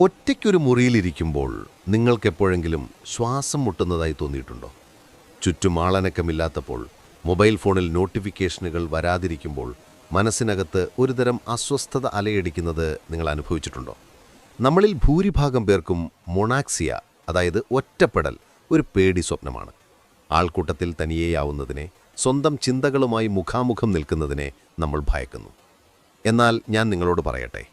ഒറ്റയ്ക്കൊരു മുറിയിലിരിക്കുമ്പോൾ നിങ്ങൾക്കെപ്പോഴെങ്കിലും ശ്വാസം മുട്ടുന്നതായി തോന്നിയിട്ടുണ്ടോ? ചുറ്റും ആളനക്കമില്ലാത്തപ്പോൾ മൊബൈൽ ഫോണിൽ നോട്ടിഫിക്കേഷനുകൾ വരാതിരിക്കുമ്പോൾ മനസ്സിനകത്ത് ഒരുതരം അസ്വസ്ഥത അലയടിക്കുന്നത് നിങ്ങൾ അനുഭവിച്ചിട്ടുണ്ടോ? നമ്മളിൽ ഭൂരിഭാഗം പേർക്കും മൊണാക്സിയ അതായത് ഒറ്റപ്പെടൽ ഒരു പേടി സ്വപ്നമാണ്. ആൾക്കൂട്ടത്തിൽ തനിയെയാവുന്നതിനെ സ്വന്തം ചിന്തകളുമായി മുഖാമുഖം നിൽക്കുന്നതിനെ നമ്മൾ ഭയക്കുന്നു. എന്നാൽ ഞാൻ നിങ്ങളോട് പറയട്ടെ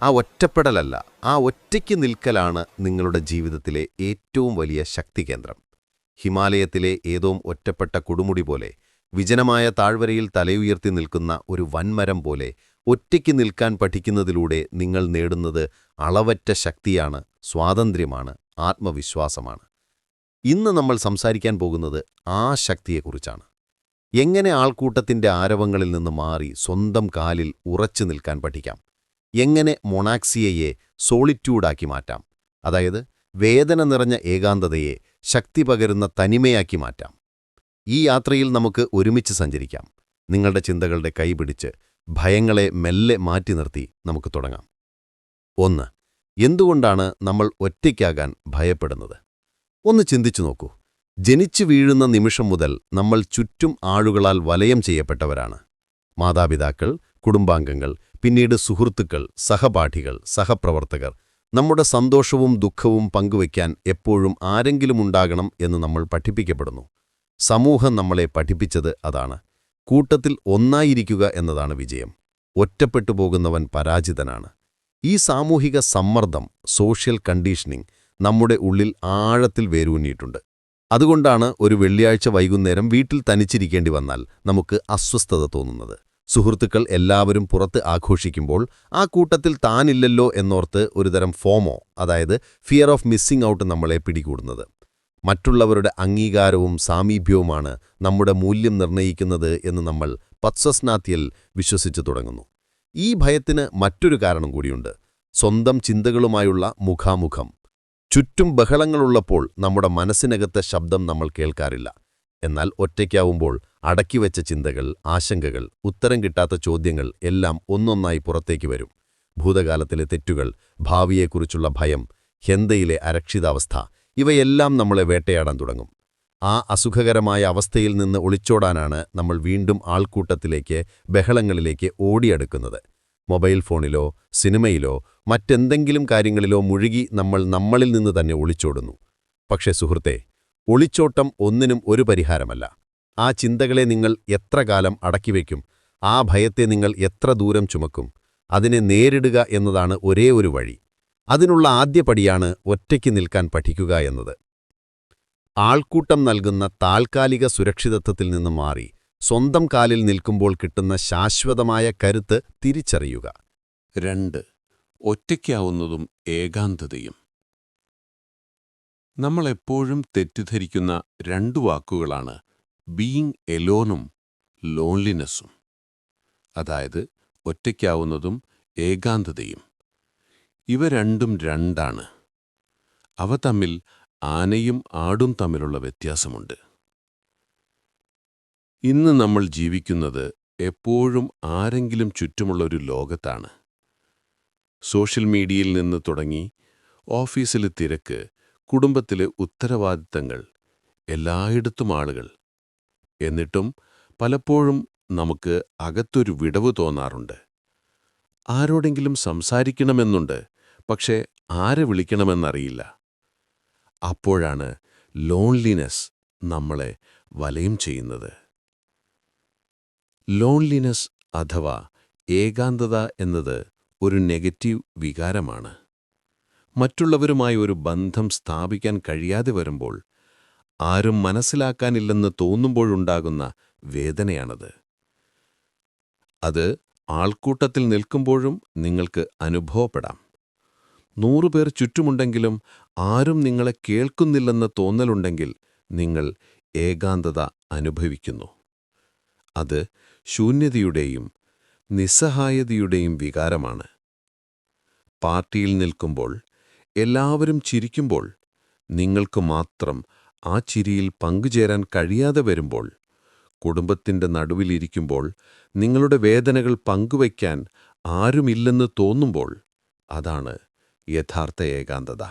ആ ഒറ്റപ്പെടലല്ല ആ ഒറ്റയ്ക്ക് നിൽക്കലാണ് നിങ്ങളുടെ ജീവിതത്തിലെ ഏറ്റവും വലിയ ശക്തി കേന്ദ്രം. ഹിമാലയത്തിലെ ഏതോ ഒറ്റപ്പെട്ട കൊടുമുടി പോലെ വിജനമായ താഴ്വരയിൽ തലയുയർത്തി നിൽക്കുന്ന ഒരു വൻമരം പോലെ ഒറ്റയ്ക്ക് നിൽക്കാൻ പഠിക്കുന്നതിലൂടെ നിങ്ങൾ നേടുന്നത് അളവറ്റ ശക്തിയാണ് സ്വാതന്ത്ര്യമാണ് ആത്മവിശ്വാസമാണ്. ഇന്ന് നമ്മൾ സംസാരിക്കാൻ പോകുന്നത് ആ ശക്തിയെക്കുറിച്ചാണ്. എങ്ങനെ ആൾക്കൂട്ടത്തിന്റെ ആരവങ്ങളിൽ നിന്ന് മാറി സ്വന്തം കാലിൽ ഉറച്ചു നിൽക്കാൻ പഠിക്കാം? എങ്ങനെ മൊണാക്സിയയെ സോളിറ്റ്യൂഡാക്കി മാറ്റാം? അതായത് വേദന നിറഞ്ഞ ഏകാന്തതയെ ശക്തി പകരുന്ന തനിമയാക്കി മാറ്റാം. ഈ യാത്രയിൽ നമുക്ക് ഒരുമിച്ച് സഞ്ചരിക്കാം. നിങ്ങളുടെ ചിന്തകളുടെ കൈപിടിച്ച് ഭയങ്ങളെ മെല്ലെ മാറ്റി നിർത്തി നമുക്ക് തുടങ്ങാം. ഒന്ന് എന്തുകൊണ്ടാണ് നമ്മൾ ഒറ്റയ്ക്കാകാൻ ഭയപ്പെടുന്നത്? ഒന്ന് ചിന്തിച്ചു നോക്കൂ. ജനിച്ചു വീഴുന്ന നിമിഷം മുതൽ നമ്മൾ ചുറ്റും ആളുകളാൽ വലയം ചെയ്യപ്പെട്ടവരാണ്. മാതാപിതാക്കൾ കുടുംബാംഗങ്ങൾ പിന്നീട് സുഹൃത്തുക്കൾ സഹപാഠികൾ സഹപ്രവർത്തകർ നമ്മുടെ സന്തോഷവും ദുഃഖവും പങ്കുവയ്ക്കാൻ എപ്പോഴും ആരെങ്കിലും ഉണ്ടാകണം എന്ന് നമ്മൾ പഠിപ്പിക്കപ്പെടുന്നു. സമൂഹം നമ്മളെ പഠിപ്പിച്ചത് അതാണ്. കൂട്ടത്തിൽ ഒന്നായിരിക്കുക എന്നതാണ് വിജയം. ഒറ്റപ്പെട്ടു പോകുന്നവൻ പരാജിതനാണ്. ഈ സാമൂഹിക സമ്മർദ്ദം സോഷ്യൽ കണ്ടീഷനിംഗ് നമ്മുടെ ഉള്ളിൽ ആഴത്തിൽ വേരൂന്നിയിട്ടുണ്ട്. അതുകൊണ്ടാണ് ഒരു വെള്ളിയാഴ്ച വൈകുന്നേരം വീട്ടിൽ തനിച്ചിരിക്കേണ്ടി വന്നാൽ നമുക്ക് അസ്വസ്ഥത തോന്നുന്നത്. സുഹൃത്തുക്കൾ എല്ലാവരും പുറത്ത് ആഘോഷിക്കുമ്പോൾ ആ കൂട്ടത്തിൽ താനില്ലല്ലോ എന്നോർത്ത് ഒരുതരം ഫോമോ അതായത് ഫിയർ ഓഫ് മിസ്സിംഗ് ഔട്ട് നമ്മളെ പിടികൂടുന്നത്. മറ്റുള്ളവരുടെ അംഗീകാരവും സാമീപ്യവുമാണ് നമ്മുടെ മൂല്യം നിർണയിക്കുന്നത് എന്ന് നമ്മൾ പത്സസ്നാത്യൽ വിശ്വസിച്ചു തുടങ്ങുന്നു. ഈ ഭയത്തിന് മറ്റൊരു കാരണം കൂടിയുണ്ട്. സ്വന്തം ചിന്തകളുമായുള്ള മുഖാമുഖം. ചുറ്റും ബഹളങ്ങളുള്ളപ്പോൾ നമ്മുടെ മനസ്സിനകത്തെ ശബ്ദം നമ്മൾ കേൾക്കാറില്ല. എന്നാൽ ഒറ്റയ്ക്കാവുമ്പോൾ അടക്കിവെച്ച ചിന്തകൾ ആശങ്കകൾ ഉത്തരം കിട്ടാത്ത ചോദ്യങ്ങൾ എല്ലാം ഒന്നൊന്നായി പുറത്തേക്ക് വരും. ഭൂതകാലത്തിലെ തെറ്റുകൾ ഭാവിയെക്കുറിച്ചുള്ള ഭയം ഹെന്തയിലെ അരക്ഷിതാവസ്ഥ ഇവയെല്ലാം നമ്മളെ വേട്ടയാടാൻ തുടങ്ങും. ആ അസുഖകരമായ അവസ്ഥയിൽ നിന്ന് ഒളിച്ചോടാനാണ് നമ്മൾ വീണ്ടും ആൾക്കൂട്ടത്തിലേക്ക് ബഹളങ്ങളിലേക്ക് ഓടിയെടുക്കുന്നത്. മൊബൈൽ ഫോണിലോ സിനിമയിലോ മറ്റെന്തെങ്കിലും കാര്യങ്ങളിലോ മുഴുകി നമ്മൾ നമ്മളിൽ നിന്ന് തന്നെ ഒളിച്ചോടുന്നു. പക്ഷേ സുഹൃത്തെ ഒളിച്ചോട്ടം ഒന്നിനും ഒരു പരിഹാരമല്ല. ആ ചിന്തകളെ നിങ്ങൾ എത്ര കാലം അടക്കിവെക്കും ആ ഭയത്തെ നിങ്ങൾ എത്ര ദൂരം ചുമക്കും അതിനെ നേരിടുക എന്നതാണ് ഒരേ ഒരു വഴി. അതിനുള്ള ആദ്യപടിയാണ് ഒറ്റയ്ക്ക് നിൽക്കാൻ പഠിക്കുക എന്നത്. ആൾക്കൂട്ടം നൽകുന്ന താൽക്കാലിക സുരക്ഷിതത്വത്തിൽ നിന്ന് മാറി സ്വന്തം കാലിൽ നിൽക്കുമ്പോൾ കിട്ടുന്ന ശാശ്വതമായ കരുത്ത് തിരിച്ചറിയുക. രണ്ട് ഒറ്റയ്ക്കാവുന്നതും ഏകാന്തതയും. നമ്മൾ എപ്പോഴും തെറ്റിദ്ധരിക്കുന്ന രണ്ടു വാക്കുകളാണ് ബീയിങ് എലോനും ലോൺലിനെസ്സും അതായത് ഒറ്റയ്ക്കാവുന്നതും ഏകാന്തതയും. ഇവ രണ്ടും രണ്ടാണ്. അവ തമ്മിൽ ആനയും ആടും തമ്മിലുള്ള വ്യത്യാസമുണ്ട്. ഇന്ന് നമ്മൾ ജീവിക്കുന്നത് എപ്പോഴും ആരെങ്കിലും ചുറ്റുമുള്ള ഒരു ലോകത്താണ്. സോഷ്യൽ മീഡിയയിൽ നിന്ന് തുടങ്ങി ഓഫീസിലെ തിരക്ക് കുടുംബത്തിലെ ഉത്തരവാദിത്തങ്ങൾ എല്ലായിടത്തും ആളുകൾ. എന്നിട്ടും പലപ്പോഴും നമുക്ക് അകത്തൊരു വിടവ് തോന്നാറുണ്ട്. ആരോടെങ്കിലും സംസാരിക്കണമെന്നുണ്ട് പക്ഷേ ആരെ വിളിക്കണമെന്നറിയില്ല. അപ്പോഴാണ് ലോൺലിനെസ് നമ്മളെ വലയം ചെയ്യുന്നത്. ലോൺലിനെസ് അഥവാ ഏകാന്തത എന്നത് ഒരു നെഗറ്റീവ് വികാരമാണ്. മറ്റുള്ളവരുമായി ഒരു ബന്ധം സ്ഥാപിക്കാൻ കഴിയാതെ വരുമ്പോൾ ആരും മനസ്സിലാക്കാനില്ലെന്ന് തോന്നുമ്പോഴുണ്ടാകുന്ന വേദനയാണത്. അത് ആൾക്കൂട്ടത്തിൽ നിൽക്കുമ്പോഴും നിങ്ങൾക്ക് അനുഭവപ്പെടാം. നൂറുപേർ ചുറ്റുമുണ്ടെങ്കിലും ആരും നിങ്ങളെ കേൾക്കുന്നില്ലെന്ന് തോന്നലുണ്ടെങ്കിൽ നിങ്ങൾ ഏകാന്തത അനുഭവിക്കുന്നു. അത് ശൂന്യതയുടെയും നിസ്സഹായതയുടെയും വികാരമാണ്. പാർട്ടിയിൽ നിൽക്കുമ്പോൾ എല്ലാവരും ചിരിക്കുമ്പോൾ നിങ്ങൾക്ക് മാത്രം ആ ചിരിയിൽ പങ്കുചേരാൻ കഴിയാതെ വരുമ്പോൾ കുടുംബത്തിന്റെ നടുവിലിരിക്കുമ്പോൾ നിങ്ങളുടെ വേദനകൾ പങ്കുവയ്ക്കാൻ ആരുമില്ലെന്ന് തോന്നുമ്പോൾ അതാണ് യഥാർത്ഥ ഏകാന്തത.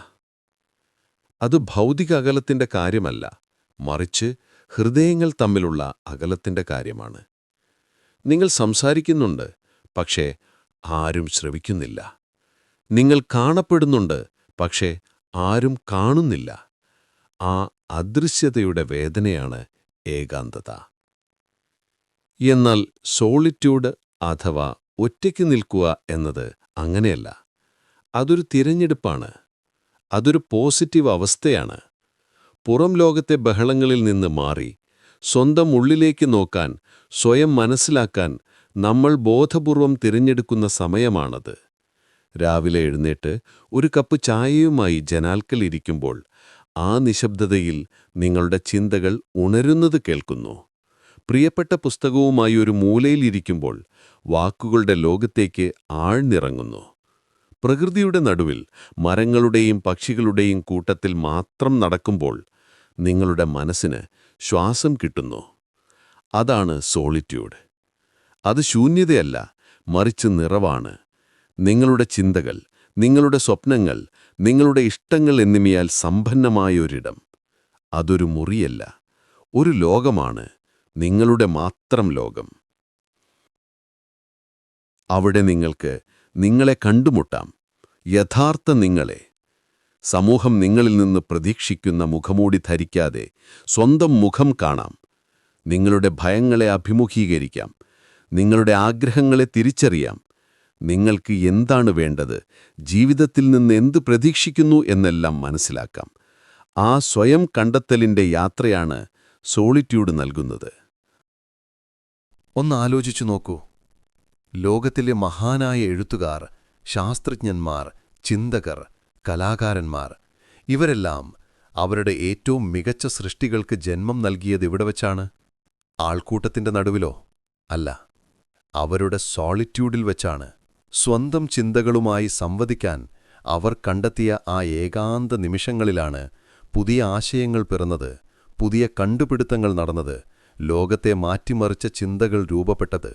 അത് ഭൗതിക അകലത്തിന്റെ കാര്യമല്ല മറിച്ച് ഹൃദയങ്ങൾ തമ്മിലുള്ള അകലത്തിന്റെ കാര്യമാണ്. നിങ്ങൾ സംസാരിക്കുന്നുണ്ട് പക്ഷേ ആരും ശ്രവിക്കുന്നില്ല. നിങ്ങൾ കാണപ്പെടുന്നുണ്ട് പക്ഷേ ആരും കാണുന്നില്ല. ആ അദൃശ്യതയുടെ വേദനയാണ് ഏകാന്തത. എന്നാൽ സോളിറ്റ്യൂഡ് അഥവാ ഒറ്റയ്ക്ക് നിൽക്കുക എന്നത് അങ്ങനെയല്ല. അതൊരു തിരഞ്ഞെടുപ്പാണ്. അതൊരു പോസിറ്റീവ് അവസ്ഥയാണ്. പുറം ലോകത്തെ ബഹളങ്ങളിൽ നിന്ന് മാറി സ്വന്തം ഉള്ളിലേക്ക് നോക്കാൻ സ്വയം മനസ്സിലാക്കാൻ നമ്മൾ ബോധപൂർവം തിരഞ്ഞെടുക്കുന്ന സമയമാണത്. രാവിലെ എഴുന്നേറ്റ് ഒരു കപ്പ് ചായയുമായി ജനാൽക്കൽ ഇരിക്കുമ്പോൾ ആ നിശബ്ദതയിൽ നിങ്ങളുടെ ചിന്തകൾ ഉണരുന്നത് കേൾക്കുന്നു. പ്രിയപ്പെട്ട പുസ്തകവുമായി ഒരു മൂലയിലിരിക്കുമ്പോൾ വാക്കുകളുടെ ലോകത്തേക്ക് ആഴ്ന്നിറങ്ങുന്നു. പ്രകൃതിയുടെ നടുവിൽ മരങ്ങളുടെയും പക്ഷികളുടെയും കൂട്ടത്തിൽ മാത്രം നടക്കുമ്പോൾ നിങ്ങളുടെ മനസ്സിന് ശ്വാസം കിട്ടുന്നു. അതാണ് സോളിറ്റ്യൂഡ്. അത് ശൂന്യതയല്ല മറിച്ച് നിറവാണ്. നിങ്ങളുടെ ചിന്തകൾ നിങ്ങളുടെ സ്വപ്നങ്ങൾ നിങ്ങളുടെ ഇഷ്ടങ്ങൾ എന്നിവയാൽ സമ്പന്നമായ ഒരിടം അതൊരു മുറിയല്ല ഒരു ലോകമാണ് നിങ്ങളുടെ മാത്രം ലോകം. അവിടെ നിങ്ങൾക്ക് നിങ്ങളെ കണ്ടുമുട്ടാം യഥാർത്ഥ നിങ്ങളെ. സമൂഹം നിങ്ങളിൽ നിന്ന് പ്രതീക്ഷിക്കുന്ന മുഖമൂടി ധരിക്കാതെ സ്വന്തം മുഖം കാണാം നിങ്ങളുടെ ഭയങ്ങളെ അഭിമുഖീകരിക്കാം നിങ്ങളുടെ ആഗ്രഹങ്ങളെ തിരിച്ചറിയാം നിങ്ങൾക്ക് എന്താണ് വേണ്ടത്? ജീവിതത്തിൽ നിന്ന് എന്ത് പ്രതീക്ഷിക്കുന്നു എന്നെല്ലാം മനസ്സിലാക്കാം. ആ സ്വയം കണ്ടെത്തലിന്റെ യാത്രയാണ് സോളിറ്റ്യൂഡ് നൽകുന്നത്. ഒന്ന് ആലോചിച്ചു നോക്കൂ. ലോകത്തിലെ മഹാനായ എഴുത്തുകാർ ശാസ്ത്രജ്ഞന്മാർ ചിന്തകർ കലാകാരന്മാർ ഇവരെല്ലാം അവരുടെ ഏറ്റവും മികച്ച സൃഷ്ടികൾക്ക് ജന്മം നൽകിയത് ഇവിടെ വച്ചാണ്? ആൾക്കൂട്ടത്തിന്റെ നടുവിലോ? അല്ല അവരുടെ സോളിറ്റ്യൂഡിൽ വച്ചാണ്. സ്വന്തം ചിന്തകളുമായി സംവദിക്കാൻ അവർ കണ്ടെത്തിയ ആ ഏകാന്ത നിമിഷങ്ങളിലാണ് പുതിയ ആശയങ്ങൾ പിറന്നത് പുതിയ കണ്ടുപിടുത്തങ്ങൾ നടന്നത് ലോകത്തെ മാറ്റിമറിച്ച ചിന്തകൾ രൂപപ്പെട്ടത്.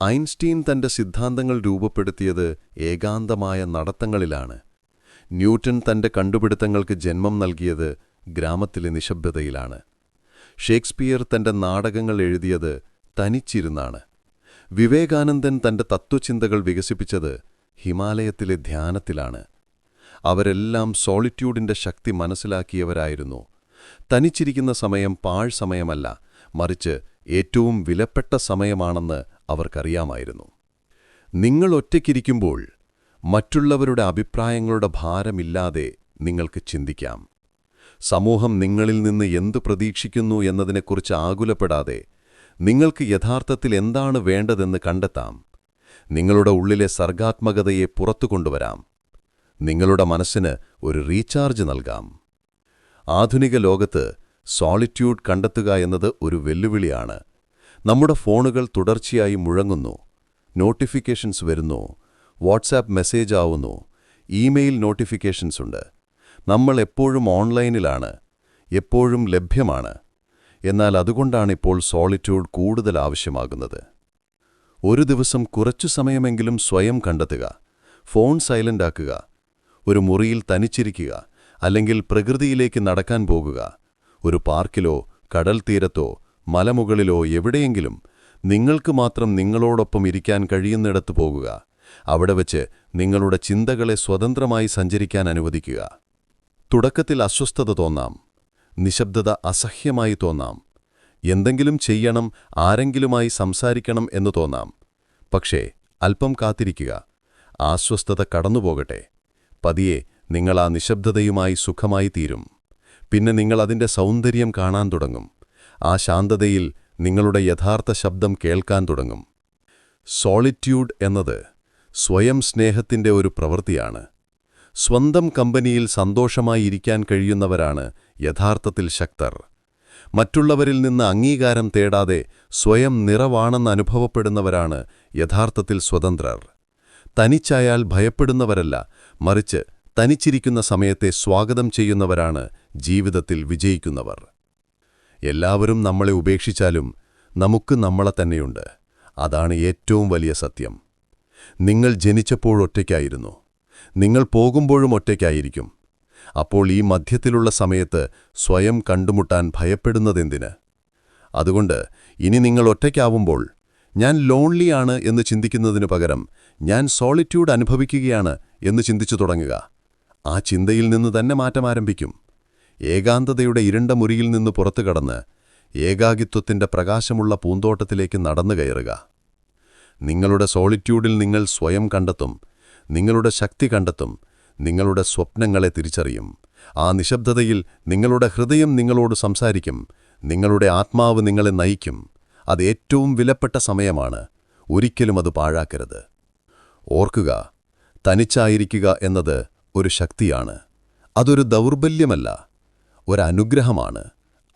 ഐൻസ്റ്റീൻ തന്റെ സിദ്ധാന്തങ്ങൾ രൂപപ്പെടുത്തിയത് ഏകാന്തമായ നടത്തങ്ങളിലാണ്. ന്യൂട്ടൺ തന്റെ കണ്ടുപിടുത്തങ്ങൾക്ക് ജന്മം നൽകിയത് ഗ്രാമത്തിലെ നിശബ്ദതയിലാണ്. ഷേക്സ്പിയർ തന്റെ നാടകങ്ങൾ എഴുതിയത് തനിച്ചിരുന്നാണ്. വിവേകാനന്ദൻ തന്റെ തത്വചിന്തകൾ വികസിപ്പിച്ചത് ഹിമാലയത്തിലെ ധ്യാനത്തിലാണ്. അവരെല്ലാം സോളിറ്റ്യൂഡിന്റെ ശക്തി മനസ്സിലാക്കിയവരായിരുന്നു. തനിച്ചിരിക്കുന്ന സമയം പാഴ് സമയമല്ല മറിച്ച് ഏറ്റവും വിലപ്പെട്ട സമയമാണെന്ന് അവർക്കറിയാമായിരുന്നു. നിങ്ങൾ ഒറ്റയ്ക്കിരിക്കുമ്പോൾ മറ്റുള്ളവരുടെ അഭിപ്രായങ്ങളുടെ ഭാരമില്ലാതെ നിങ്ങൾക്ക് ചിന്തിക്കാം. സമൂഹം നിങ്ങളിൽ നിന്ന് എന്തു പ്രതീക്ഷിക്കുന്നു എന്നതിനെക്കുറിച്ച് ആകുലപ്പെടാതെ നിങ്ങൾക്ക് യഥാർത്ഥത്തിൽ എന്താണ് വേണ്ടതെന്ന് കണ്ടെത്താം. നിങ്ങളുടെ ഉള്ളിലെ സർഗാത്മകതയെ പുറത്തു കൊണ്ടുവരാം. നിങ്ങളുടെ മനസ്സിന് ഒരു റീചാർജ് നൽകാം. ആധുനിക ലോകത്ത് സോളിറ്റ്യൂഡ് കണ്ടെത്തുക എന്നത് ഒരു വെല്ലുവിളിയാണ്. നമ്മുടെ ഫോണുകൾ തുടർച്ചയായി മുഴങ്ങുന്നു. നോട്ടിഫിക്കേഷൻസ് വരുന്നു. വാട്സാപ്പ് മെസ്സേജ് ആവുന്നു. ഇമെയിൽ നോട്ടിഫിക്കേഷൻസ് ഉണ്ട്. നമ്മൾ എപ്പോഴും ഓൺലൈനിലാണ്. എപ്പോഴും ലഭ്യമാണ്. എന്നാൽ അതുകൊണ്ടാണ് ഇപ്പോൾ സോളിറ്റ്യൂഡ് കൂടുതൽ ആവശ്യമാകുന്നത്. ഒരു ദിവസം കുറച്ചു സമയമെങ്കിലും സ്വയം കണ്ടെത്തുക ഫോൺ സൈലന്റ് ആക്കുക ഒരു മുറിയിൽ തനിച്ചിരിക്കുക അല്ലെങ്കിൽ പ്രകൃതിയിലേക്ക് നടക്കാൻ പോകുക ഒരു പാർക്കിലോ കടൽ തീരത്തോ മലമുകളിലോ എവിടെയെങ്കിലും നിങ്ങൾക്ക് മാത്രം നിങ്ങളോടൊപ്പം ഇരിക്കാൻ കഴിയുന്നിടത്ത് പോകുക അവിടെ വച്ച് നിങ്ങളുടെ ചിന്തകളെ സ്വതന്ത്രമായി സഞ്ചരിക്കാൻ അനുവദിക്കുക. തുടക്കത്തിൽ അസ്വസ്ഥത തോന്നാം. നിശബ്ദത അസഹ്യമായി തോന്നാം. എന്തെങ്കിലും ചെയ്യണം ആരെങ്കിലുമായി സംസാരിക്കണം എന്ന് തോന്നാം. പക്ഷേ അല്പം കാത്തിരിക്കുക. ആസ്വസ്ഥത കടന്നുപോകട്ടെ. പതിയെ നിങ്ങൾ ആ നിശബ്ദതയുമായി സുഖമായി തീരും. പിന്നെ നിങ്ങൾ അതിന്റെ സൗന്ദര്യം കാണാൻ തുടങ്ങും. ആ ശാന്തതയിൽ നിങ്ങളുടെ യഥാർത്ഥ ശബ്ദം കേൾക്കാൻ തുടങ്ങും. സോളിറ്റ്യൂഡ് എന്നത് സ്വയം സ്നേഹത്തിന്റെ ഒരു പ്രവൃത്തിയാണ്. സ്വന്തം കമ്പനിയിൽ സന്തോഷമായി ഇരിക്കാൻ കഴിയുന്നവരാണ് യഥാർത്ഥത്തിൽ ശക്തർ. മറ്റുള്ളവരിൽ നിന്ന് അംഗീകാരം തേടാതെ സ്വയം നിറവാണെന്ന് അനുഭവപ്പെടുന്നവരാണ് യഥാർത്ഥത്തിൽ സ്വതന്ത്രർ. തനിച്ചായാൽ ഭയപ്പെടുന്നവരല്ല മറിച്ച് തനിച്ചിരിക്കുന്ന സമയത്തെ സ്വാഗതം ചെയ്യുന്നവരാണ് ജീവിതത്തിൽ വിജയിക്കുന്നവർ. എല്ലാവരും നമ്മളെ ഉപേക്ഷിച്ചാലും നമുക്ക് നമ്മളെ തന്നെയുണ്ട്. അതാണ് ഏറ്റവും വലിയ സത്യം. നിങ്ങൾ ജനിച്ചപ്പോഴൊറ്റയ്ക്കായിരുന്നു നിങ്ങൾ പോകുമ്പോഴും ഒറ്റയ്ക്കായിരിക്കും. അപ്പോൾ ഈ മധ്യത്തിലുള്ള സമയത്ത് സ്വയം കണ്ടുമുട്ടാൻ ഭയപ്പെടുന്നതെന്തിന്? അതുകൊണ്ട് ഇനി നിങ്ങൾ ഒറ്റയ്ക്കാവുമ്പോൾ ഞാൻ ലോൺലിയാണ് എന്ന് ചിന്തിക്കുന്നതിനു പകരം ഞാൻ സോളിറ്റ്യൂഡ് അനുഭവിക്കുകയാണ് എന്ന് ചിന്തിച്ചു തുടങ്ങുക. ആ ചിന്തയിൽ നിന്ന് തന്നെ മാറ്റം ആരംഭിക്കും. ഏകാന്തതയുടെ ഇരുണ്ട മുറിയിൽ നിന്ന് പുറത്തു കടന്ന് ഏകാഗിത്വത്തിന്റെ പ്രകാശമുള്ള പൂന്തോട്ടത്തിലേക്ക് നടന്നു കയറുക. നിങ്ങളുടെ സോളിറ്റ്യൂഡിൽ നിങ്ങൾ സ്വയം കണ്ടെത്തും. നിങ്ങളുടെ ശക്തി കണ്ടെത്തും. നിങ്ങളുടെ സ്വപ്നങ്ങളെ തിരിച്ചറിയും. ആ നിശബ്ദതയിൽ നിങ്ങളുടെ ഹൃദയം നിങ്ങളോട് സംസാരിക്കും. നിങ്ങളുടെ ആത്മാവ് നിങ്ങളെ നയിക്കും. അത് ഏറ്റവും വിലപ്പെട്ട സമയമാണ്. ഒരിക്കലും അത് പാഴാക്കരുത്. ഓർക്കുക തനിച്ചായിരിക്കുക എന്നത് ഒരു ശക്തിയാണ്. അതൊരു ദൗർബല്യമല്ല. ഒരനുഗ്രഹമാണ്.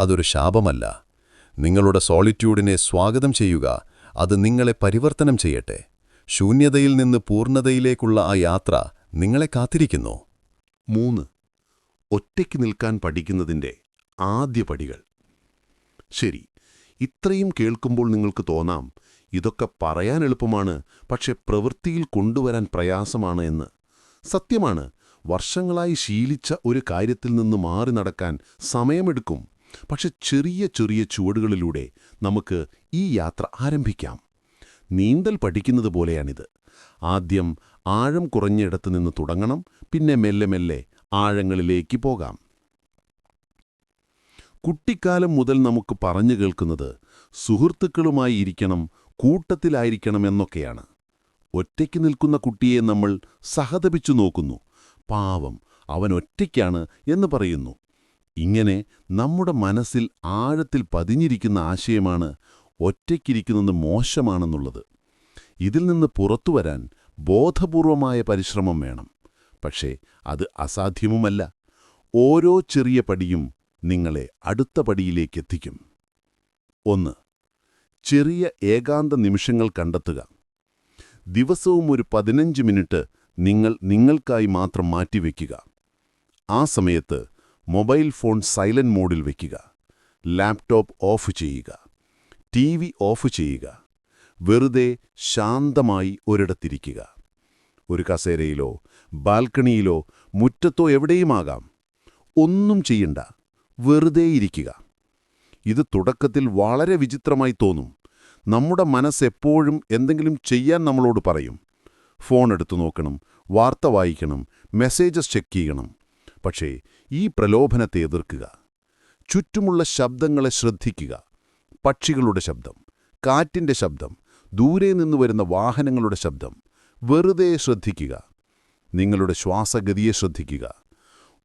അതൊരു ശാപമല്ല. നിങ്ങളുടെ സോളിറ്റ്യൂഡിനെ സ്വാഗതം ചെയ്യുക അത് നിങ്ങളെ പരിവർത്തനം ചെയ്യട്ടെ. ശൂന്യതയിൽ നിന്ന് പൂർണതയിലേക്കുള്ള ആ യാത്ര നിങ്ങളെ കാത്തിരിക്കുന്നു. മൂന്ന്. ഒറ്റയ്ക്ക് നിൽക്കാൻ പഠിക്കുന്നതിന്റെ ആദ്യ പടികൾ. ശരി ഇത്രയും കേൾക്കുമ്പോൾ നിങ്ങൾക്ക് തോന്നാം ഇതൊക്കെ പറയാൻ എളുപ്പമാണ് പക്ഷെ പ്രവൃത്തിയിൽ കൊണ്ടുവരാൻ പ്രയാസമാണ് എന്ന്. സത്യമാണ് വർഷങ്ങളായി ശീലിച്ച ഒരു കാര്യത്തിൽ നിന്ന് മാറി നടക്കാൻ സമയമെടുക്കും പക്ഷെ ചെറിയ ചെറിയ ചുവടുകളിലൂടെ നമുക്ക് ഈ യാത്ര ആരംഭിക്കാം. നീന്തൽ പഠിക്കുന്നത് പോലെയാണിത്. ആദ്യം ആഴം കുറഞ്ഞിടത്ത് നിന്ന് തുടങ്ങണം പിന്നെ മെല്ലെ മെല്ലെ ആഴങ്ങളിലേക്ക് പോകാം. കുട്ടിക്കാലം മുതൽ നമുക്ക് പറഞ്ഞു കേൾക്കുന്നത് സുഹൃത്തുക്കളുമായി ഇരിക്കണം കൂട്ടത്തിലായിരിക്കണം എന്നൊക്കെയാണ് ഒറ്റയ്ക്ക് നിൽക്കുന്ന കുട്ടിയെ നമ്മൾ സഹതപിച്ചു നോക്കുന്നു. പാവം അവൻ ഒറ്റയ്ക്കാണ് എന്ന് പറയുന്നു. ഇങ്ങനെ നമ്മുടെ മനസ്സിൽ ആഴത്തിൽ പതിഞ്ഞിരിക്കുന്ന ആശയമാണ് ഒറ്റയ്ക്കിരിക്കുന്നത് മോശമാണെന്നുള്ളത്. ഇതിൽ നിന്ന് പുറത്തുവരാൻ ബോധപൂർവമായ പരിശ്രമം വേണം. പക്ഷേ അത് അസാധ്യവുമല്ല. ഓരോ ചെറിയ പടിയും നിങ്ങളെ അടുത്ത പടിയിലേക്കെത്തിക്കും. ഒന്ന് ചെറിയ ഏകാന്ത നിമിഷങ്ങൾ കണ്ടെത്തുക. ദിവസവും ഒരു പതിനഞ്ച് മിനിറ്റ് നിങ്ങൾ നിങ്ങൾക്കായി മാത്രം മാറ്റിവെക്കുക. ആ സമയത്ത് മൊബൈൽ ഫോൺ സൈലന്റ് മോഡിൽ വയ്ക്കുക ലാപ്ടോപ്പ് ഓഫ് ചെയ്യുക. ടി ഓഫ് ചെയ്യുക. വെറുതെ ശാന്തമായി ഒരിടത്തിരിക്കുക. ഒരു കസേരയിലോ ബാൽക്കണിയിലോ മുറ്റത്തോ എവിടെയുമാകാം? ഒന്നും ചെയ്യണ്ട. വെറുതെ ഇരിക്കുക. ഇത് തുടക്കത്തിൽ വളരെ വിചിത്രമായി തോന്നും. നമ്മുടെ മനസ്സെപ്പോഴും എന്തെങ്കിലും ചെയ്യാൻ നമ്മളോട് പറയും. ഫോൺ എടുത്തു നോക്കണം വാർത്ത വായിക്കണം മെസ്സേജസ് ചെക്ക് ചെയ്യണം. പക്ഷേ ഈ പ്രലോഭനത്തെ എതിർക്കുക. ചുറ്റുമുള്ള ശബ്ദങ്ങളെ ശ്രദ്ധിക്കുക. പക്ഷികളുടെ ശബ്ദം കാറ്റിന്റെ ശബ്ദം ദൂരെ നിന്ന് വരുന്ന വാഹനങ്ങളുടെ ശബ്ദം. വെറുതെ ശ്രദ്ധിക്കുക. നിങ്ങളുടെ ശ്വാസഗതിയെ ശ്രദ്ധിക്കുക.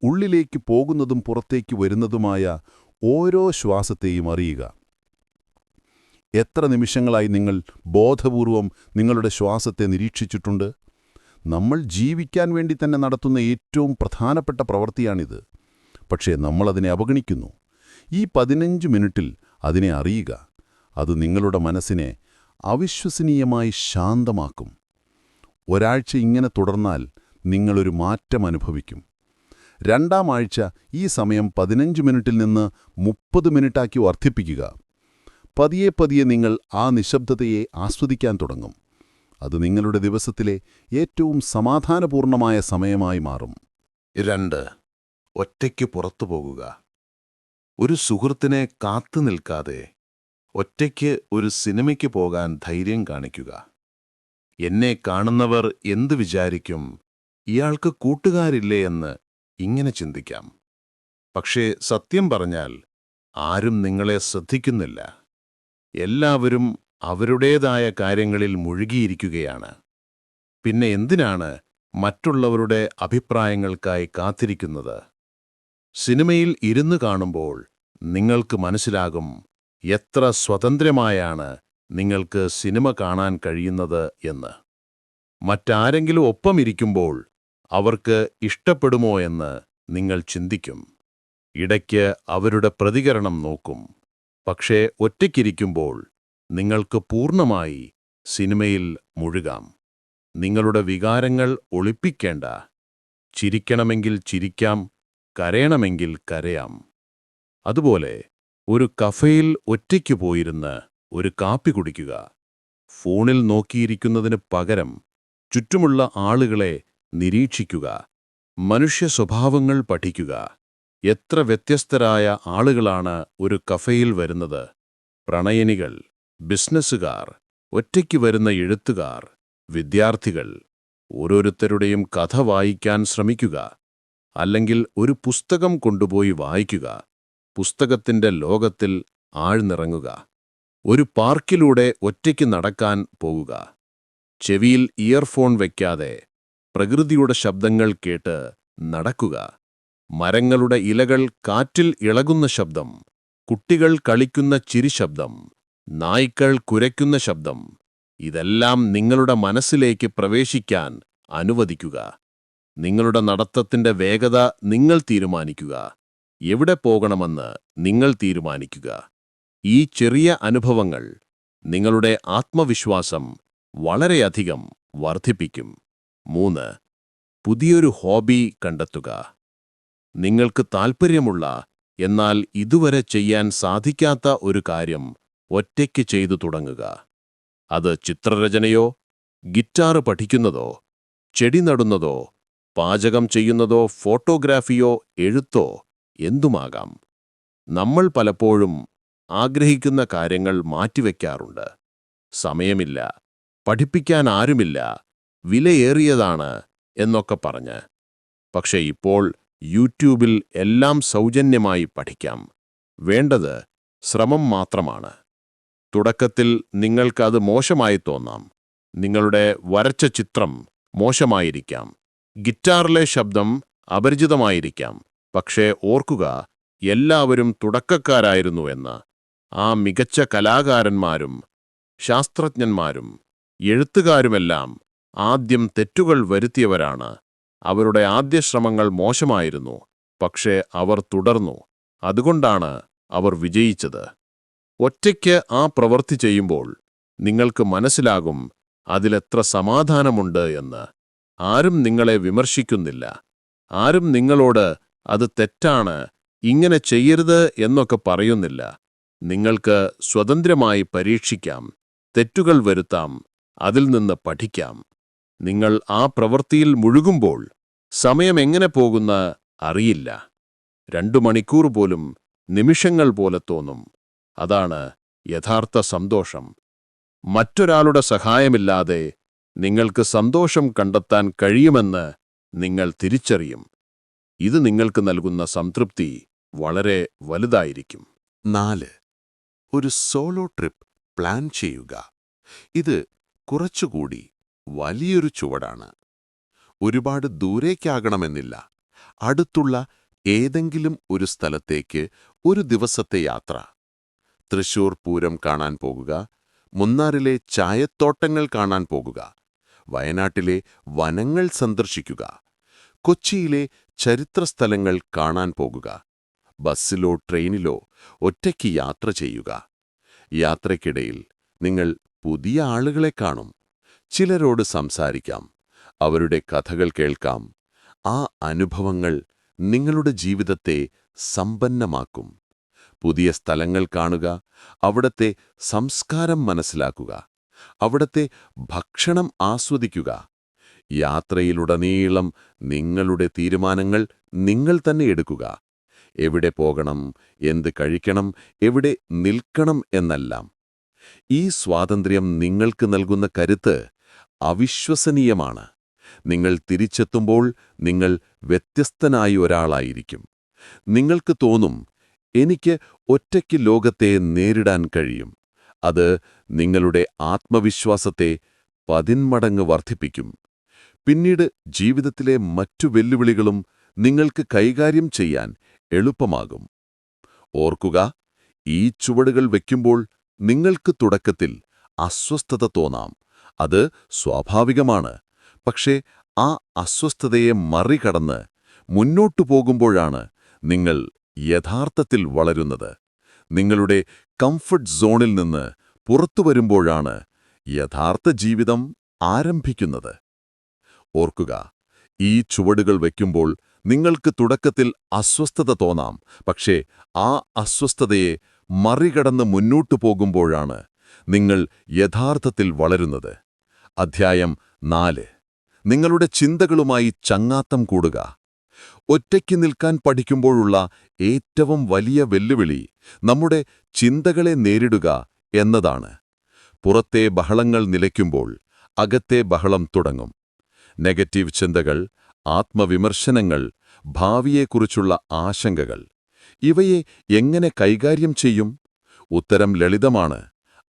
ഉള്ളിലേക്ക് പോകുന്നതും പുറത്തേക്ക് വരുന്നതുമായ ഓരോ ശ്വാസത്തെയും അറിയുക. എത്ര നിമിഷങ്ങളായി നിങ്ങൾ ബോധപൂർവം നിങ്ങളുടെ ശ്വാസത്തെ നിരീക്ഷിച്ചിട്ടുണ്ട്? നമ്മൾ ജീവിക്കാൻ വേണ്ടി തന്നെ നടത്തുന്ന ഏറ്റവും പ്രധാനപ്പെട്ട പ്രവൃത്തിയാണിത്. പക്ഷേ നമ്മളതിനെ അവഗണിക്കുന്നു. ഈ പതിനഞ്ച് മിനിറ്റിൽ അതിനെ അറിയുക. അത് നിങ്ങളുടെ മനസ്സിനെ അവിശ്വസനീയമായി ശാന്തമാക്കും. ഒരാഴ്ച ഇങ്ങനെ തുടർന്നാൽ നിങ്ങളൊരു മാറ്റം അനുഭവിക്കും. രണ്ടാം ആഴ്ച ഈ സമയം പതിനഞ്ച് മിനിറ്റിൽ നിന്ന് മുപ്പത് മിനിറ്റാക്കി വർദ്ധിപ്പിക്കുക. പതിയെ പതിയെ നിങ്ങൾ ആ നിശബ്ദതയെ ആസ്വദിക്കാൻ തുടങ്ങും. അത് നിങ്ങളുടെ ദിവസത്തിലെ ഏറ്റവും സമാധാനപൂർണമായ സമയമായി മാറും. രണ്ട് ഒറ്റയ്ക്ക് പുറത്തു പോകുക. ഒരു സുഹൃത്തിനെ കാത്തു നിൽക്കാതെ ഒറ്റയ്ക്ക് ഒരു സിനിമയ്ക്ക് പോകാൻ ധൈര്യം കാണിക്കുക. എന്നെ കാണുന്നവർ എന്തു വിചാരിക്കും? ഇയാൾക്ക് കൂട്ടുകാരില്ലേ എന്ന് ഇങ്ങനെ ചിന്തിക്കാം. പക്ഷേ സത്യം പറഞ്ഞാൽ ആരും നിങ്ങളെ ശ്രദ്ധിക്കുന്നില്ല. എല്ലാവരും അവരുടേതായ കാര്യങ്ങളിൽ മുഴുകിയിരിക്കുകയാണ്. പിന്നെ എന്തിനാണ് മറ്റുള്ളവരുടെ അഭിപ്രായങ്ങൾക്കായി കാത്തിരിക്കുന്നത്? സിനിമയിൽ ഇരുന്ന് കാണുമ്പോൾ നിങ്ങൾക്ക് മനസ്സിലാകും എത്ര സ്വതന്ത്രമായാണ് നിങ്ങൾക്ക് സിനിമ കാണാൻ കഴിയുന്നത് എന്ന്. മറ്റാരെങ്കിലും ഒപ്പമിരിക്കുമ്പോൾ അവർക്ക് ഇഷ്ടപ്പെടുമോ എന്ന് നിങ്ങൾ ചിന്തിക്കും. ഇടയ്ക്ക് അവരുടെ പ്രതികരണം നോക്കും. പക്ഷേ ഒറ്റയ്ക്കിരിക്കുമ്പോൾ നിങ്ങൾക്ക് പൂർണമായി സിനിമയിൽ മുഴുകാം. നിങ്ങളുടെ വികാരങ്ങൾ ഒളിപ്പിക്കേണ്ട. ചിരിക്കണമെങ്കിൽ ചിരിക്കാം കരയണമെങ്കിൽ കരയാം. അതുപോലെ ഒരു കഫയിൽ ഒറ്റയ്ക്ക് പോയിരുന്ന് ഒരു കാപ്പി കുടിക്കുക. ഫോണിൽ നോക്കിയിരിക്കുന്നതിന് പകരം ചുറ്റുമുള്ള ആളുകളെ നിരീക്ഷിക്കുക. മനുഷ്യ സ്വഭാവങ്ങൾ പഠിക്കുക. എത്ര വ്യത്യസ്തരായ ആളുകളാണ് ഒരു കഫയിൽ വരുന്നത്. പ്രണയനികൾ ബിസിനസ്സുകാർ ഒറ്റയ്ക്ക് വരുന്ന എഴുത്തുകാർ വിദ്യാർത്ഥികൾ ഓരോരുത്തരുടെയും കഥ വായിക്കാൻ ശ്രമിക്കുക. അല്ലെങ്കിൽ ഒരു പുസ്തകം കൊണ്ടുപോയി വായിക്കുക. പുസ്തകത്തിന്റെ ലോകത്തിൽ ആഴ്ന്നിറങ്ങുക. ഒരു പാർക്കിലൂടെ ഒറ്റയ്ക്ക് നടക്കാൻ പോവുക. ചെവിയിൽ ഇയർഫോൺ വയ്ക്കാതെ പ്രകൃതിയുടെ ശബ്ദങ്ങൾ കേട്ട് നടക്കുക. മരങ്ങളുടെ ഇലകൾ കാറ്റിൽ ഇളകുന്ന ശബ്ദം കുട്ടികൾ കളിക്കുന്ന ചിരിശബ്ദം നായ്ക്കൾ കുരയ്ക്കുന്ന ശബ്ദം ഇതെല്ലാം നിങ്ങളുടെ മനസ്സിലേക്ക് പ്രവേശിക്കാൻ അനുവദിക്കുക. നിങ്ങളുടെ നടത്തത്തിന്റെ വേഗത നിങ്ങൾ തീരുമാനിക്കുക. എവിടെ പോകണമെന്ന് നിങ്ങൾ തീരുമാനിക്കുക. ഈ ചെറിയ അനുഭവങ്ങൾ നിങ്ങളുടെ ആത്മവിശ്വാസം വളരെയധികം വർദ്ധിപ്പിക്കും. മൂന്ന് പുതിയൊരു ഹോബി കണ്ടെത്തുക. നിങ്ങൾക്ക് താൽപ്പര്യമുള്ള എന്നാൽ ഇതുവരെ ചെയ്യാൻ സാധിക്കാത്ത ഒരു കാര്യം ഒറ്റയ്ക്ക് ചെയ്തു തുടങ്ങുക. അത് ചിത്രരചനയോ ഗിറ്റാർ പഠിക്കുന്നതോ ചെടി നടുന്നതോ പാചകം ചെയ്യുന്നതോ ഫോട്ടോഗ്രാഫിയോ എഴുത്തോ എന്തുമാകാം? നമ്മൾ പലപ്പോഴും ആഗ്രഹിക്കുന്ന കാര്യങ്ങൾ മാറ്റിവെക്കാറുണ്ട്. സമയമില്ല പഠിപ്പിക്കാൻ ആരുമില്ല വിലയേറിയതാണ് എന്നൊക്കെ പറഞ്ഞ്. പക്ഷേ ഇപ്പോൾ യൂട്യൂബിൽ എല്ലാം സൗജന്യമായി പഠിക്കാം. വേണ്ടത് ശ്രമം മാത്രമാണ്. തുടക്കത്തിൽ നിങ്ങൾക്കത് മോശമായി തോന്നാം. നിങ്ങളുടെ വരച്ച ചിത്രം മോശമായിരിക്കാം. ഗിറ്റാറിലെ ശബ്ദം അപരിചിതമായിരിക്കാം. പക്ഷേ ഓർക്കുക എല്ലാവരും തുടക്കക്കാരായിരുന്നു എന്ന്. ആ മികച്ച കലാകാരന്മാരും ശാസ്ത്രജ്ഞന്മാരും എഴുത്തുകാരുമെല്ലാം ആദ്യം തെറ്റുകൾ വരുത്തിയവരാണ്. അവരുടെ ആദ്യ ശ്രമങ്ങൾ മോശമായിരുന്നു പക്ഷേ അവർ തുടർന്നു. അതുകൊണ്ടാണ് അവർ വിജയിച്ചത്. ഒറ്റയ്ക്ക് ആ പ്രവൃത്തി ചെയ്യുമ്പോൾ നിങ്ങൾക്ക് മനസ്സിലാകും അതിലെത്ര സമാധാനമുണ്ട് എന്ന്. ആരും നിങ്ങളെ വിമർശിക്കുന്നില്ല. ആരും നിങ്ങളോട് അത് തെറ്റാണ്. ഇങ്ങനെ ചെയ്യരുത് എന്നൊക്കെ പറയുന്നില്ല. നിങ്ങൾക്ക് സ്വതന്ത്രമായി പരീക്ഷിക്കാം. തെറ്റുകൾ വരുത്താം. അതിൽ നിന്ന് പഠിക്കാം. നിങ്ങൾ ആ പ്രവൃത്തിയിൽ മുഴുകുമ്പോൾ സമയം എങ്ങനെ പോകുന്ന അറിയില്ല. രണ്ടു മണിക്കൂർ പോലും നിമിഷങ്ങൾ പോലെ തോന്നും. അതാണ് യഥാർത്ഥ സന്തോഷം. മറ്റൊരാളുടെ സഹായമില്ലാതെ നിങ്ങൾക്ക് സന്തോഷം കണ്ടെത്താൻ കഴിയുമെന്ന് നിങ്ങൾ തിരിച്ചറിയും. ഇത് നിങ്ങൾക്ക് നൽകുന്ന സംതൃപ്തി വളരെ വലുതായിരിക്കും. നാല്. ഒരു സോളോ ട്രിപ്പ് പ്ലാൻ ചെയ്യുക. ഇത് കുറച്ചുകൂടി വലിയൊരു ചുവടാണ്. ഒരുപാട് ദൂരേക്കാകണമെന്നില്ല. അടുത്തുള്ള ഏതെങ്കിലും ഒരു സ്ഥലത്തേക്ക് ഒരു ദിവസത്തെ യാത്ര. തൃശൂർ പൂരം കാണാൻ പോകുക മുന്നാറിലെ ചായത്തോട്ടങ്ങൾ കാണാൻ പോകുക വയനാട്ടിലെ വനങ്ങൾ സന്ദർശിക്കുക കൊച്ചിയിലെ ചരിത്രസ്ഥലങ്ങൾ കാണാൻ പോകുക. ബസ്സിലോ ട്രെയിനിലോ ഒറ്റയ്ക്ക് യാത്ര ചെയ്യുക. യാത്രയ്ക്കിടയിൽ നിങ്ങൾ പുതിയ ആളുകളെ കാണും. ചിലരോട് സംസാരിക്കാം. അവരുടെ കഥകൾ കേൾക്കാം. ആ അനുഭവങ്ങൾ നിങ്ങളുടെ ജീവിതത്തെ സമ്പന്നമാക്കും. പുതിയ സ്ഥലങ്ങൾ കാണുക. അവിടത്തെ സംസ്കാരം മനസ്സിലാക്കുക. അവിടത്തെ ഭക്ഷണം ആസ്വദിക്കുക. യാത്രയിലുടനീളം നിങ്ങളുടെ തീരുമാനങ്ങൾ നിങ്ങൾ തന്നെ എടുക്കുക. എവിടെ പോകണം എന്ത് കഴിക്കണം എവിടെ നിൽക്കണം എന്നെല്ലാം. ഈ സ്വാതന്ത്ര്യം നിങ്ങൾക്ക് നൽകുന്ന കരുത്ത് അവിശ്വസനീയമാണ്. നിങ്ങൾ തിരിച്ചെത്തുമ്പോൾ നിങ്ങൾ വ്യത്യസ്തനായ ഒരാളായിരിക്കും. നിങ്ങൾക്ക് തോന്നും എനിക്ക് ഒറ്റയ്ക്ക് ലോകത്തെ നേരിടാൻ കഴിയും. അത് നിങ്ങളുടെ ആത്മവിശ്വാസത്തെ പതിന്മടങ്ങ് വർദ്ധിപ്പിക്കും. പിന്നീട് ജീവിതത്തിലെ മറ്റു വെല്ലുവിളികളും നിങ്ങൾക്ക് കൈകാര്യം ചെയ്യാൻ എളുപ്പമാകും. ഓർക്കുക ഈ ചുവടുകൾ വയ്ക്കുമ്പോൾ നിങ്ങൾക്ക് തുടക്കത്തിൽ അസ്വസ്ഥത തോന്നാം. അത് സ്വാഭാവികമാണ്. പക്ഷേ ആ അസ്വസ്ഥതയെ മറികടന്ന് മുന്നോട്ടു പോകുമ്പോഴാണ് നിങ്ങൾ യഥാർത്ഥത്തിൽ വളരുന്നത്. നിങ്ങളുടെ കംഫർട്ട് സോണിൽ നിന്ന് പുറത്തു വരുമ്പോഴാണ് യഥാർത്ഥ ജീവിതം ആരംഭിക്കുന്നത്. ഓർക്കുക. ഈ ചുവടുകൾ വയ്ക്കുമ്പോൾ നിങ്ങൾക്ക് തുടക്കത്തിൽ അസ്വസ്ഥത തോന്നാം. പക്ഷേ ആ അസ്വസ്ഥതയെ മറികടന്ന് മുന്നോട്ടു പോകുമ്പോഴാണ് നിങ്ങൾ യഥാർത്ഥത്തിൽ വളരുന്നത്. അധ്യായം നാല്. നിങ്ങളുടെ ചിന്തകളുമായി ചങ്ങാത്തം കൂടുക. ഒറ്റയ്ക്ക് നിൽക്കാൻ പഠിക്കുമ്പോഴുള്ള ഏറ്റവും വലിയ വെല്ലുവിളി നമ്മുടെ ചിന്തകളെ നേരിടുക എന്നതാണ്. പുറത്തെ ബഹളങ്ങൾ നിലയ്ക്കുമ്പോൾ അകത്തെ ബഹളം തുടങ്ങും. നെഗറ്റീവ് ചിന്തകൾ ആത്മവിമർശനങ്ങൾ ഭാവിയെക്കുറിച്ചുള്ള ആശങ്കകൾ. ഇവയെ എങ്ങനെ കൈകാര്യം ചെയ്യും? ഉത്തരം ലളിതമാണ്.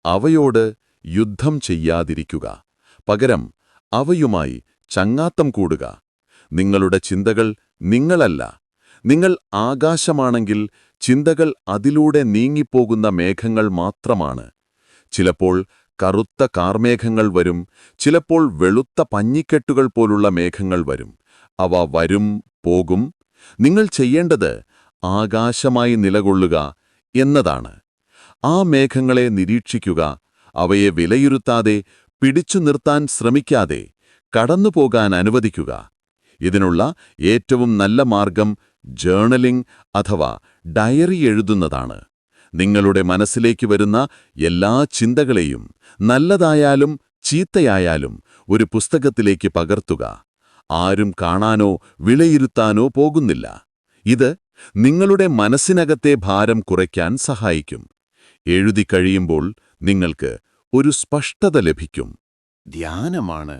അവയോട് യുദ്ധം ചെയ്യാതിരിക്കുക. പകരം അവയുമായി ചങ്ങാത്തം കൂടുക. നിങ്ങളുടെ ചിന്തകൾ നിങ്ങളല്ല. നിങ്ങൾ ആകാശമാണെങ്കിൽ ചിന്തകൾ അതിലൂടെ നീങ്ങിപ്പോകുന്ന മേഘങ്ങൾ മാത്രമാണ്. ചിലപ്പോൾ കറുത്ത കാർമേഘങ്ങൾ വരും. ചിലപ്പോൾ വെളുത്ത പഞ്ഞിക്കെട്ടുകൾ പോലുള്ള മേഘങ്ങൾ വരും. അവ വരും പോകും. നിങ്ങൾ ചെയ്യേണ്ടത് ആകാശമായി നിലകൊള്ളുക എന്നതാണ്. ആ മേഘങ്ങളെ നിരീക്ഷിക്കുക. അവയെ വിലയിരുത്താതെ പിടിച്ചു നിർത്താൻ ശ്രമിക്കാതെ കടന്നുപോകാൻ അനുവദിക്കുക. ഇതിനുള്ള ഏറ്റവും നല്ല മാർഗം ജേണലിംഗ് അഥവാ ഡയറി എഴുതുന്നതാണ്. നിങ്ങളുടെ മനസ്സിലേക്ക് വരുന്ന എല്ലാ ചിന്തകളെയും നല്ലതായാലും ചീത്തയായാലും ഒരു പുസ്തകത്തിലേക്ക് പകർത്തുക. ആരും കാണാനോ വിലയിരുത്താനോ പോകുന്നില്ല. ഇത് നിങ്ങളുടെ മനസ്സിനകത്തെ ഭാരം കുറയ്ക്കാൻ സഹായിക്കും. എഴുതി കഴിയുമ്പോൾ നിങ്ങൾക്ക് ഒരു സ്പഷ്ടത ലഭിക്കും. ധ്യാനമാണ്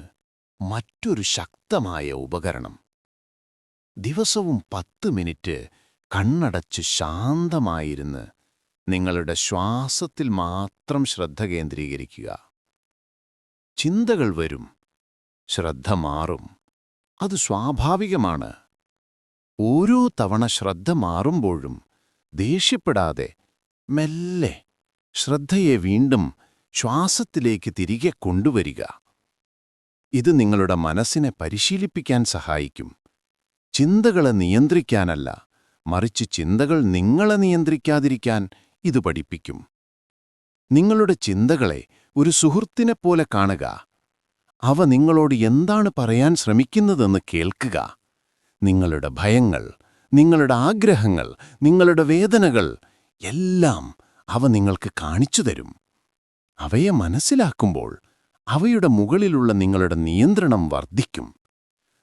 മറ്റൊരു ശക്തമായ ഉപകരണം. ദിവസവും പത്ത് മിനിറ്റ് കണ്ണടച്ച് ശാന്തമായിരുന്ന് നിങ്ങളുടെ ശ്വാസത്തിൽ മാത്രം ശ്രദ്ധ കേന്ദ്രീകരിക്കുക. ചിന്തകൾ വരും ശ്രദ്ധ മാറും. അത് സ്വാഭാവികമാണ്. ഓരോ തവണ ശ്രദ്ധ മാറുമ്പോഴും ദേഷ്യപ്പെടാതെ മെല്ലെ ശ്രദ്ധയെ വീണ്ടും ശ്വാസത്തിലേക്ക് തിരികെ കൊണ്ടുവരിക. ഇത് നിങ്ങളുടെ മനസ്സിനെ പരിശീലിപ്പിക്കാൻ സഹായിക്കും. ചിന്തകളെ നിയന്ത്രിക്കാനല്ല മറിച്ച് ചിന്തകൾ നിങ്ങളെ നിയന്ത്രിക്കാതിരിക്കാൻ ഇത് പഠിപ്പിക്കും. നിങ്ങളുടെ ചിന്തകളെ ഒരു സുഹൃത്തിനെപ്പോലെ കാണുക. അവ നിങ്ങളോട് എന്താണ് പറയാൻ ശ്രമിക്കുന്നതെന്ന് കേൾക്കുക. നിങ്ങളുടെ ഭയങ്ങൾ നിങ്ങളുടെ ആഗ്രഹങ്ങൾ നിങ്ങളുടെ വേദനകൾ എല്ലാം അവ നിങ്ങൾക്ക് കാണിച്ചു തരും. അവയെ മനസ്സിലാക്കുമ്പോൾ അവയുടെ മുകളിലുള്ള നിങ്ങളുടെ നിയന്ത്രണം വർദ്ധിക്കും.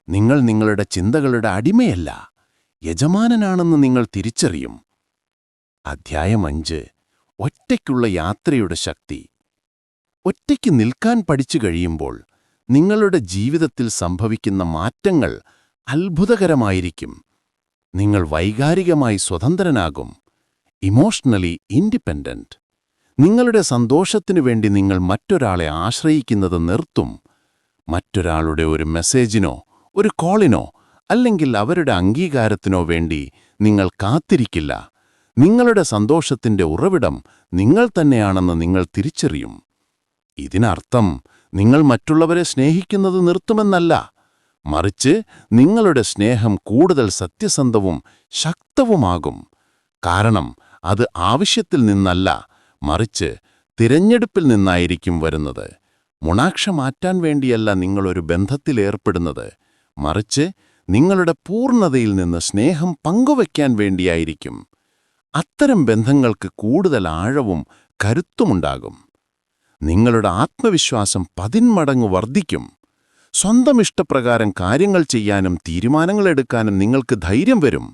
നിങ്ങൾ നിങ്ങളുടെ ചിന്തകളുടെ അടിമയല്ല യജമാനനാണെന്ന് നിങ്ങൾ തിരിച്ചറിയും. അധ്യായം അഞ്ച്. ഒറ്റയ്ക്കുള്ള യാത്രയുടെ ശക്തി. ഒറ്റയ്ക്ക് നിൽക്കാൻ പഠിച്ചു കഴിയുമ്പോൾ നിങ്ങളുടെ ജീവിതത്തിൽ സംഭവിക്കുന്ന മാറ്റങ്ങൾ അത്ഭുതകരമായിരിക്കും. നിങ്ങൾ വൈകാരികമായി സ്വതന്ത്രനാകും. Emotionally independent. നിങ്ങളുടെ സന്തോഷത്തിനു വേണ്ടി നിങ്ങൾ മറ്റൊരാളെ ആശ്രയിക്കുന്നത് നിർത്തും. മറ്റൊരാളുടെ ഒരു മെസ്സേജിനോ ഒരു കോളിനോ അല്ലെങ്കിൽ അവരുടെ അംഗീകാരത്തിനോ വേണ്ടി നിങ്ങൾ കാത്തിരിക്കില്ല. നിങ്ങളുടെ സന്തോഷത്തിന്റെ ഉറവിടം നിങ്ങൾ തന്നെയാണെന്ന് നിങ്ങൾ തിരിച്ചറിയും. ഇതിനർത്ഥം നിങ്ങൾ മറ്റുള്ളവരെ സ്നേഹിക്കുന്നത് നിർത്തുമെന്നല്ല മറിച്ച് നിങ്ങളുടെ സ്നേഹം കൂടുതൽ സത്യസന്ധവും ശക്തവുമാകും. കാരണം അത് ആവശ്യത്തിൽ നിന്നല്ല മറിച്ച് തിരഞ്ഞെടുപ്പിൽ നിന്നായിരിക്കും വരുന്നത്. മുണാക്ഷ മാറ്റാൻ വേണ്ടിയല്ല നിങ്ങളൊരു ബന്ധത്തിലേർപ്പെടുന്നത് മറിച്ച് നിങ്ങളുടെ പൂർണതയിൽ നിന്ന് സ്നേഹം പങ്കുവയ്ക്കാൻ വേണ്ടിയായിരിക്കും. അത്തരം ബന്ധങ്ങൾക്ക് കൂടുതൽ ആഴവും കരുത്തുമുണ്ടാകും. നിങ്ങളുടെ ആത്മവിശ്വാസം പതിന്മടങ്ങ് വർദ്ധിക്കും. സ്വന്തം ഇഷ്ടപ്രകാരം കാര്യങ്ങൾ ചെയ്യാനും തീരുമാനങ്ങൾ എടുക്കാനും നിങ്ങൾക്ക് ധൈര്യം വരും.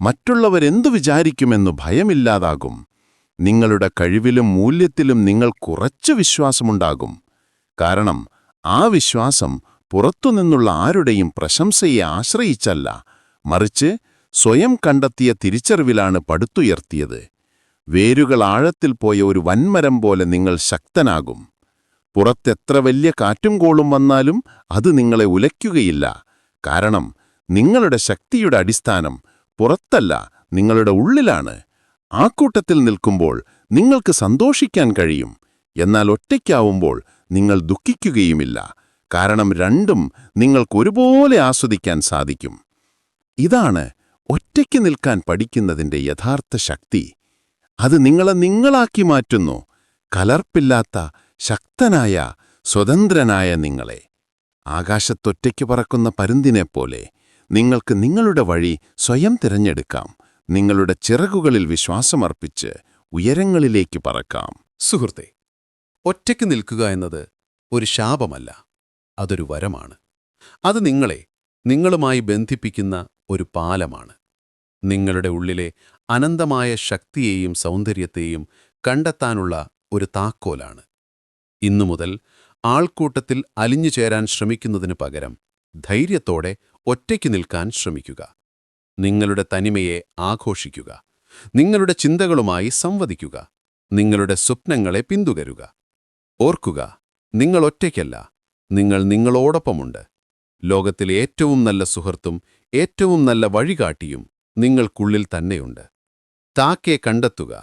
മറ്റുള്ളവരെന്തു വിചാരിക്കുമെന്നു ഭയമില്ലാതാകും. നിങ്ങളുടെ കഴിവിലും മൂല്യത്തിലും നിങ്ങൾ കുറച്ച് വിശ്വാസമുണ്ടാകും. കാരണം ആ വിശ്വാസം പുറത്തുനിന്നുള്ള ആരുടെയും പ്രശംസയെ ആശ്രയിച്ചല്ല. മറിച്ച് സ്വയം കണ്ടെത്തിയ തിരിച്ചറിവിലാണ് പടുത്തുയർത്തിയത്. വേരുകൾ ആഴത്തിൽ പോയ ഒരു വൻമരം പോലെ നിങ്ങൾ ശക്തനാകും. പുറത്തെത്ര വലിയ കാറ്റും കോളും വന്നാലും അത് നിങ്ങളെ ഉലയ്ക്കുകയില്ല. കാരണം നിങ്ങളുടെ ശക്തിയുടെ അടിസ്ഥാനം പുറത്തല്ല നിങ്ങളുടെ ഉള്ളിലാണ്. ആ കൂട്ടത്തിൽ നിൽക്കുമ്പോൾ നിങ്ങൾക്ക് സന്തോഷിക്കാൻ കഴിയും. എന്നാൽ ഒറ്റയ്ക്കാവുമ്പോൾ നിങ്ങൾ ദുഃഖിക്കുകയുമില്ല. കാരണം രണ്ടും നിങ്ങൾക്കൊരുപോലെ ആസ്വദിക്കാൻ സാധിക്കും. ഇതാണ് ഒറ്റയ്ക്ക് നിൽക്കാൻ പഠിക്കുന്നതിന്റെ യഥാർത്ഥ ശക്തി അത് നിങ്ങളെ നിങ്ങളാക്കി മാറ്റുന്നു. കലർപ്പില്ലാത്ത ശക്തനായ സ്വതന്ത്രനായ നിങ്ങളെ. ആകാശത്തൊറ്റയ്ക്ക് പറക്കുന്ന പരുന്തിനെപ്പോലെ നിങ്ങൾക്ക് നിങ്ങളുടെ വഴി സ്വയം തിരഞ്ഞെടുക്കാം. നിങ്ങളുടെ ചിറകുകളിൽ വിശ്വാസമർപ്പിച്ച് ഉയരങ്ങളിലേക്ക് പറക്കാം. സുഹൃത്തെ ഒറ്റയ്ക്ക് നിൽക്കുക എന്നത് ഒരു ശാപമല്ല അതൊരു വരമാണ്. അത് നിങ്ങളെ നിങ്ങളുമായി ബന്ധിപ്പിക്കുന്ന ഒരു പാലമാണ്. നിങ്ങളുടെ ഉള്ളിലെ അനന്തമായ ശക്തിയെയും സൗന്ദര്യത്തെയും കണ്ടെത്താനുള്ള ഒരു താക്കോലാണ്. ഇന്നു മുതൽ ആൾക്കൂട്ടത്തിൽ അലിഞ്ഞു ചേരാൻ ശ്രമിക്കുന്നതിനു പകരം ധൈര്യത്തോടെ ഒറ്റയ്ക്ക് നിൽക്കാൻ ശ്രമിക്കുക. നിങ്ങളുടെ തനിമയെ ആഘോഷിക്കുക. നിങ്ങളുടെ ചിന്തകളുമായി സംവദിക്കുക. നിങ്ങളുടെ സ്വപ്നങ്ങളെ പിന്തുടരുക ഓർക്കുക നിങ്ങൾ ഒറ്റയ്ക്കല്ല. നിങ്ങൾ നിങ്ങളോടൊപ്പമുണ്ട്. ലോകത്തിലെ ഏറ്റവും നല്ല സുഹൃത്തും ഏറ്റവും നല്ല വഴികാട്ടിയും നിങ്ങൾക്കുള്ളിൽ തന്നെയുണ്ട്. താക്കെ കണ്ടെത്തുക.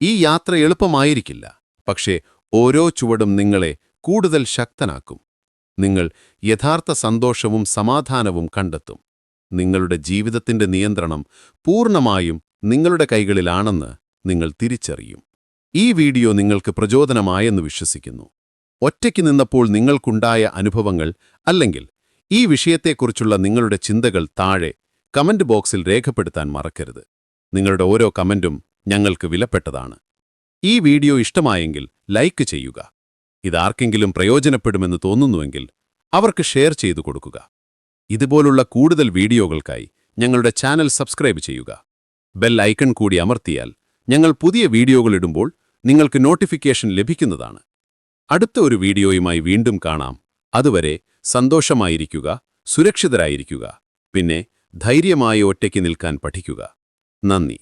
ഈ യാത്ര എളുപ്പമായിരിക്കില്ല പക്ഷേ ഓരോ ചുവടും നിങ്ങളെ കൂടുതൽ ശക്തനാക്കും. നിങ്ങൾ യഥാർത്ഥ സന്തോഷവും സമാധാനവും കണ്ടെത്തും. നിങ്ങളുടെ ജീവിതത്തിന്റെ നിയന്ത്രണം പൂർണമായും നിങ്ങളുടെ കൈകളിലാണെന്ന് നിങ്ങൾ തിരിച്ചറിയും. ഈ വീഡിയോ നിങ്ങൾക്ക് പ്രചോദനമായെന്ന് വിശ്വസിക്കുന്നു. ഒറ്റയ്ക്ക് നിന്നപ്പോൾ നിങ്ങൾക്കുണ്ടായ അനുഭവങ്ങൾ അല്ലെങ്കിൽ ഈ വിഷയത്തെക്കുറിച്ചുള്ള നിങ്ങളുടെ ചിന്തകൾ താഴെ കമന്റ് ബോക്സിൽ രേഖപ്പെടുത്താൻ മറക്കരുത്. നിങ്ങളുടെ ഓരോ കമന്റും ഞങ്ങൾക്ക് വിലപ്പെട്ടതാണ്. ഈ വീഡിയോ ഇഷ്ടമായെങ്കിൽ ലൈക്ക് ചെയ്യുക. ഇതാർക്കെങ്കിലും പ്രയോജനപ്പെടുമെന്ന് തോന്നുന്നുവെങ്കിൽ അവർക്ക് ഷെയർ ചെയ്തു കൊടുക്കുക. ഇതുപോലുള്ള കൂടുതൽ വീഡിയോകൾക്കായി ഞങ്ങളുടെ ചാനൽ സബ്സ്ക്രൈബ് ചെയ്യുക. ബെൽ ഐക്കൺ കൂടി അമർത്തിയാൽ ഞങ്ങൾ പുതിയ വീഡിയോകൾ ഇടുമ്പോൾ നിങ്ങൾക്ക് നോട്ടിഫിക്കേഷൻ ലഭിക്കുന്നതാണ്. അടുത്ത ഒരു വീഡിയോയുമായി വീണ്ടും കാണാം. അതുവരെ സന്തോഷമായിരിക്കുക സുരക്ഷിതരായിരിക്കുക. പിന്നെ ധൈര്യമായി ഒറ്റയ്ക്ക് നിൽക്കാൻ പഠിക്കുക. നന്ദി.